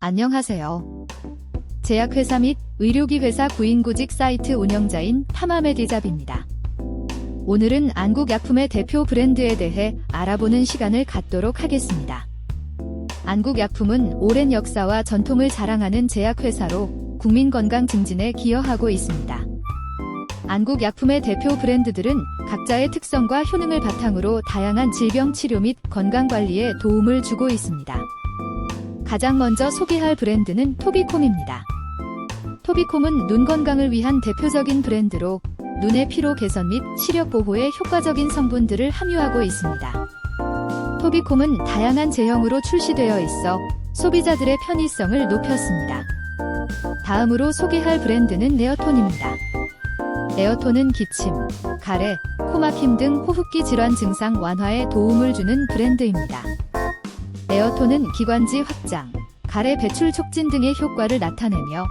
안녕하세요. 제약회사 및 의료기회사 구인구직 사이트 운영자인 타마메디잡입니다. 오늘은 안국약품의 대표 브랜드에 대해 알아보는 시간을 갖도록 하겠습니다. 안국약품은 오랜 역사와 전통을 자랑하는 제약회사로 국민 건강 증진에 기여하고 있습니다. 안국약품의 대표 브랜드들은 각자의 특성과 효능을 바탕으로 다양한 질병 치료 및 건강 관리에 도움을 주고 있습니다. 가장 먼저 소개할 브랜드는 토비콤입니다. 토비콤은 눈 건강을 위한 대표적인 브랜드로 눈의 피로 개선 및 시력 보호에 효과적인 성분들을 함유하고 있습니다. 토비콤은 다양한 제형으로 출시되어 있어 소비자들의 편의성을 높였습니다. 다음으로 소개할 브랜드는 네어톤입니다. 에어톤은 기침, 가래, 코막힘 등 호흡기 질환 증상 완화에 도움을 주는 브랜드입니다. 에어톤은 기관지 확장, 가래 배출 촉진 등의 효과를 나타내며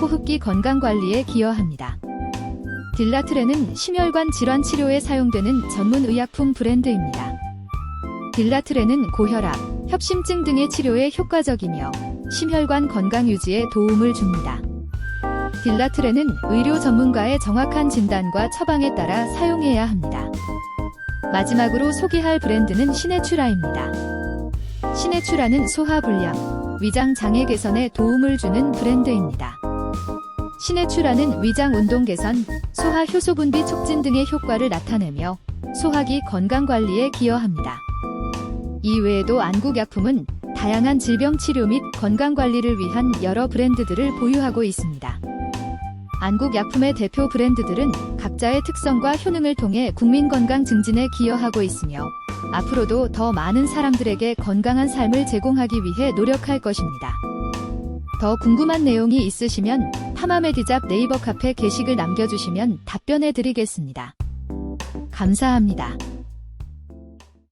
호흡기 건강 관리에 기여합니다. 딜라트레는 심혈관 질환 치료에 사용되는 전문 의약품 브랜드입니다. 딜라트레는 고혈압, 협심증 등의 치료에 효과적이며 심혈관 건강 유지에 도움을 줍니다. 딜라트레는 의료 전문가의 정확한 진단과 처방에 따라 사용해야 합니다. 마지막으로 소개할 브랜드는 시네추라입니다. 시네추라는 소화불량, 위장 장애 개선에 도움을 주는 브랜드입니다. 시네추라는 위장 운동 개선, 소화 효소 분비 촉진 등의 효과를 나타내며 소화기 건강 관리에 기여합니다. 이 외에도 안국약품은 다양한 질병 치료 및 건강 관리를 위한 여러 브랜드들을 보유하고 있습니다. 안국 약품의 대표 브랜드들은 각자의 특성과 효능을 통해 국민 건강 증진에 기여하고 있으며 앞으로도 더 많은 사람들에게 건강한 삶을 제공하기 위해 노력할 것입니다. 더 궁금한 내용이 있으시면 타마메디잡 네이버 카페 게시글 남겨주시면 답변해 드리겠습니다. 감사합니다.